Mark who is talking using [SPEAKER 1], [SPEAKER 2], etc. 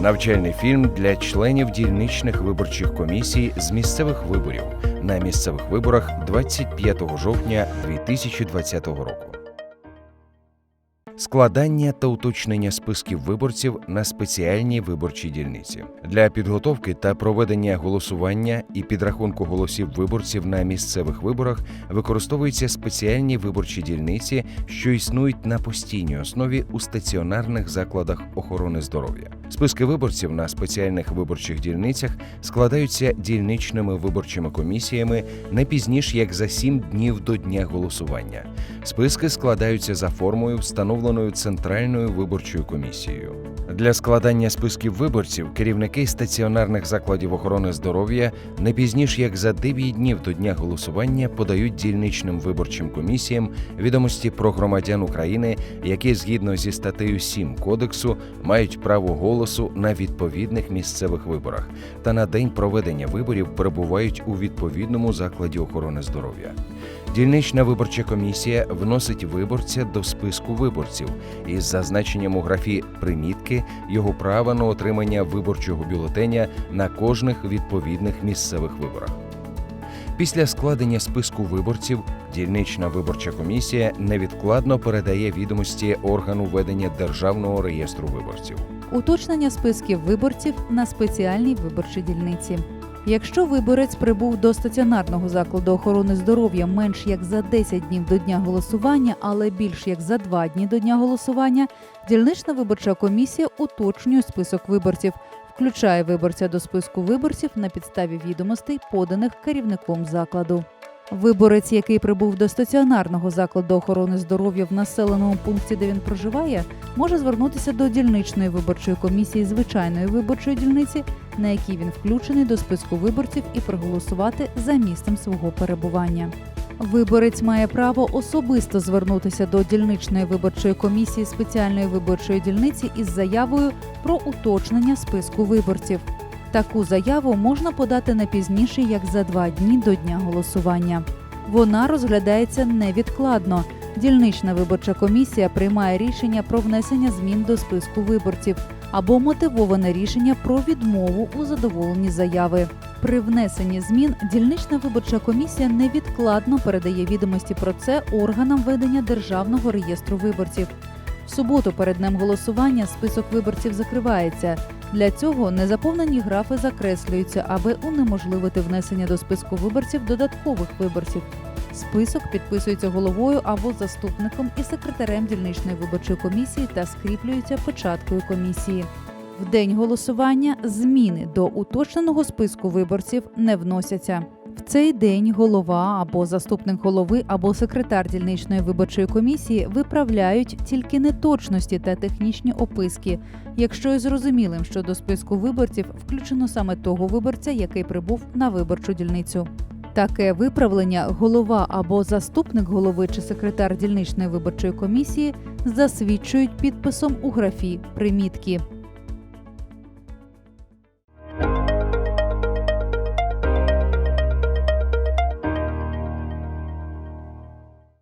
[SPEAKER 1] Навчальний фільм для членів дільничних виборчих комісій з місцевих виборів на місцевих виборах 25 жовтня 2020 року. Складання та уточнення списків виборців на спеціальній виборчій дільниці для підготовки та проведення голосування і підрахунку голосів виборців на місцевих виборах використовуються спеціальні виборчі дільниці, що існують на постійній основі у стаціонарних закладах охорони здоров'я. Списки виборців на спеціальних виборчих дільницях складаються дільничними виборчими комісіями не пізніш як за сім днів до дня голосування. Списки складаються за формою, встановленою Центральною виборчою комісією. Для складання списків виборців керівники стаціонарних закладів охорони здоров'я не пізніш як за 9 днів до дня голосування подають дільничним виборчим комісіям відомості про громадян України, які згідно зі статтею 7 кодексу мають право голосу на відповідних місцевих виборах та на день проведення виборів перебувають у відповідному закладі охорони здоров'я. Дільнична виборча комісія вносить виборця до списку виборців із зазначенням у графі примітки його права на отримання виборчого бюлетеня на кожних відповідних місцевих виборах. Після складення списку виборців дільнична виборча комісія невідкладно передає відомості органу ведення державного реєстру виборців.
[SPEAKER 2] Уточнення списків виборців на спеціальній виборчій дільниці. Якщо виборець прибув до стаціонарного закладу охорони здоров'я менш як за 10 днів до дня голосування, але більш як за 2 дні до дня голосування, дільнична виборча комісія уточнює список виборців, включає виборця до списку виборців на підставі відомостей, поданих керівником закладу. Виборець, який прибув до стаціонарного закладу охорони здоров'я в населеному пункті, де він проживає, може звернутися до дільничної виборчої комісії звичайної виборчої дільниці, на якій він включений до списку виборців, і проголосувати за місцем свого перебування. Виборець має право особисто звернутися до дільничної виборчої комісії спеціальної виборчої дільниці із заявою про уточнення списку виборців. Таку заяву можна подати не пізніше як за два дні до дня голосування. Вона розглядається невідкладно. Дільнична виборча комісія приймає рішення про внесення змін до списку виборців або мотивоване рішення про відмову у задоволенні заяви. При внесенні змін дільнична виборча комісія невідкладно передає відомості про це органам ведення державного реєстру виборців. В суботу перед днем голосування список виборців закривається. Для цього незаповнені графи закреслюються, аби унеможливити внесення до списку виборців додаткових виборців. Список підписується головою або заступником і секретарем дільничної виборчої комісії та скріплюється печаткою комісії. В день голосування зміни до уточненого списку виборців не вносяться. В цей день голова або заступник голови або секретар дільничної виборчої комісії виправляють тільки неточності та технічні описки, якщо і зрозумілим, що до списку виборців включено саме того виборця, який прибув на виборчу дільницю. Таке виправлення голова або заступник голови чи секретар дільничної виборчої комісії засвідчують підписом у графі примітки.